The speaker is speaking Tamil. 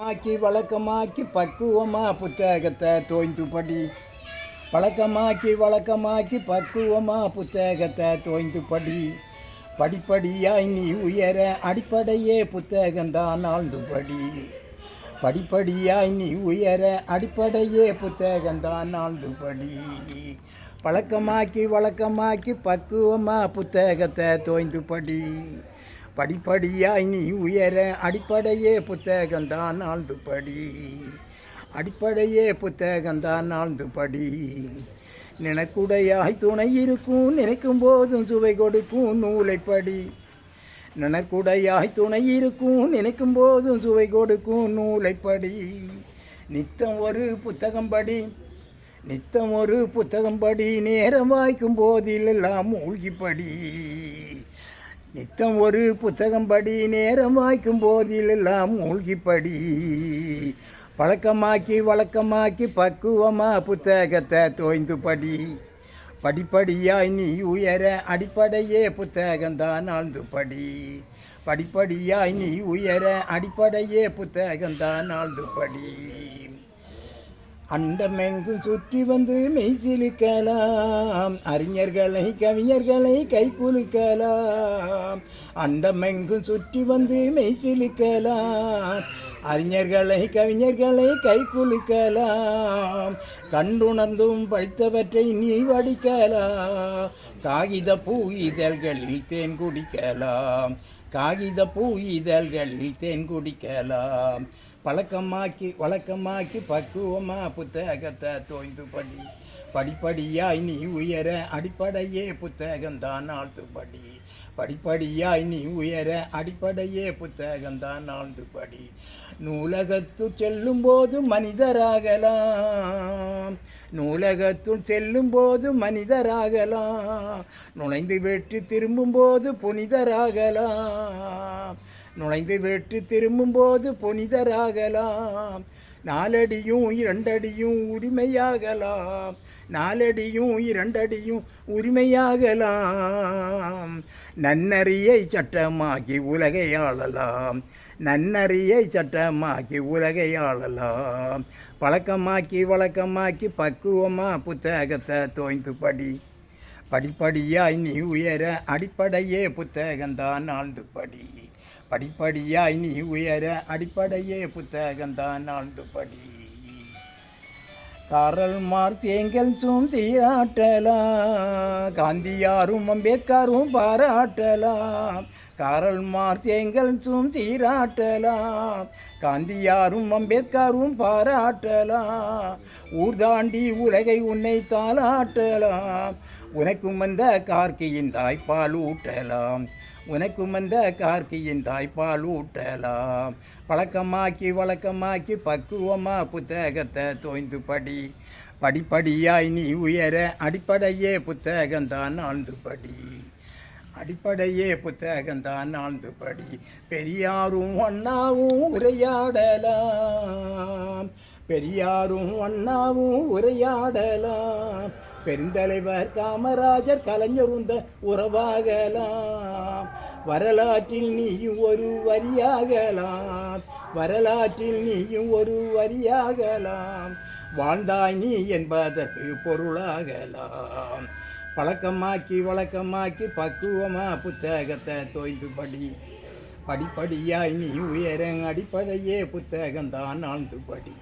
ஆக்கி வழக்கமாக்கி பக்குவமாக புத்தகத்தை தோய்ந்து படி பழக்கமாக்கி வழக்கமாக்கி பக்குவமாக புத்தகத்தை தோய்ந்து படி படிப்படியாய் நீ உயர அடிப்படையே புத்தகம்தான் ஆழ்ந்து படி படிப்படியாய் நீ உயர அடிப்படையே புத்தகம்தான் ஆழ்ந்து படி பழக்கமாக்கி வழக்கமாக்கி பக்குவமாக புத்தகத்தை தோய்ந்து படி படிப்படியாய் நீ உயர அடிப்படையே புத்தகம்தான் ஆழ்ந்து படி அடிப்படையே புத்தகம்தான் ஆழ்ந்து படி நினக்குடையாய் துணை இருக்கும் நினைக்கும் போதும் சுவை கொடுக்கும் நூலைப்படி. நினக்குடையாய் துணை இருக்கும் நினைக்கும் போதும் சுவை கொடுக்கும் நூலைப்படி. நித்தம் ஒரு புத்தகம் படி. நித்தம் ஒரு புத்தகம் படி நேரம் வாய்க்கும் போதிலெல்லாம் மூழ்கி படி நித்தம் ஒரு புத்தகம் படி நேரம் வாய்க்கும் போதிலெல்லாம் மூழ்கிப்படி. பழக்கமாக்கி வழக்கமாக்கி பக்குவமாக புத்தகத்தை தோய்ந்து படி படிப்படியாய் நீ உயர அடிப்படையே புத்தகம்தான் ஆழ்ந்து படி படிப்படியாய் நீ உயர அடிப்படையே புத்தகம்தான் ஆழ்ந்து படி அண்டமெங்கு சுற்றி வந்து மெய்சிலுக்கலாம். அறிஞர்களை கவிஞர்களை கை குலுக்கலாம் அண்டமெங்கும் சுற்றி வந்து மெய்சிலுக்கலாம். அறிஞர்களை கவிஞர்களை கை குலுக்கலாம் கண்டுணர்ந்தும் படித்தவற்றை நீ வடிக்கலாம். காகித பூ இதழ்களில் தேன் குடிக்கலாம். காகித பூ இதழ்களில் தேன் குடிக்கலாம். பழக்கமாக்கி வழக்கமாக்கி பக்குவமா புத்தகத்தை தோய்ந்து படி. படிப்படியாய் நீ உயர அடிப்படையே புத்தகம்தான் ஆழ்த்து படி படிப்படியாய் நீ உயர அடிப்படையே புத்தகம்தான் ஆழ்ந்து படி நூலகத்து செல்லும் போது மனிதராகலாம். நூலகத்துள் செல்லும் போது மனிதராகலாம். நுழைந்து வெற்றி திரும்பும் போது புனிதராகலாம். நுழைந்து வெற்றி திரும்பும்போது புனிதராகலாம். நாலடியும் இரண்டடியும் உரிமையாகலாம். நாலடியும் இரண்டடியும் உரிமையாகலாம். நன்னறியை சட்டமாக்கி உலகை ஆளலாம். நன்னறியை சட்டமாக்கி உலகை ஆளலாம். பழக்கமாக்கி வழக்கமாக்கி பக்குவமா புத்தகத்தை தோய்ந்து படி. படிப்படியாய் நீ உயர அடிப்படையே புத்தகம்தான் ஆழ்ந்து படி. படிப்படியாய் நீ உயர அடிப்படையே புத்தகம்தான் ஆழ்ந்து படி. காரல் மார்க்ஸ் ஏங்கல்ஸும் சீராட்டலாம். காந்தியாரும் அம்பேத்கரும் பாராட்டலாம். காரல் மார்க்ஸ் ஏங்கல்ஸும் சீராட்டலாம். காந்தியாரும் அம்பேத்கரும் பாராட்டலாம். ஊர் தாண்டி உலகை உன்னை தாளாட்டலாம். உனக்கும் வந்த கார்க்கியின் தாய்ப்பால் ஊட்டலாம் உனக்கும் வந்த கார்க்கியின் தாய்ப்பால் ஊட்டலாம் பழக்கமாக்கி வழக்கமாக்கி பக்குவமா புத்தகத்தை தோய்ந்து படி படிப்படியாய் நீ உயர அடிப்படையே புத்தகம்தான் ஆழ்ந்து படி அடிப்படையே புத்தகம்தான் ஆழ்ந்து படி பெரியாரும் அண்ணாவும் உரையாடலாம். பெரியாரும் அண்ணாவும் உரையாடலாம். பெருந்தலைவர் காமராஜர் கலைஞருந்த உறவாகலாம். வரலாற்றில் நீயும் ஒரு வரியாகலாம். வரலாற்றில் நீயும் ஒரு வரியாகலாம். வாழ்ந்தாய் நீ என்பதற்கு பொருளாகலாம். பழக்கமாக்கி வழக்கமாக்கி பக்குவமாக புத்தகத்தை தோய்ந்து படி. படிப்படியாய் நீ உயர அடிப்படையே புத்தகம் தான் ஆழ்ந்து படி.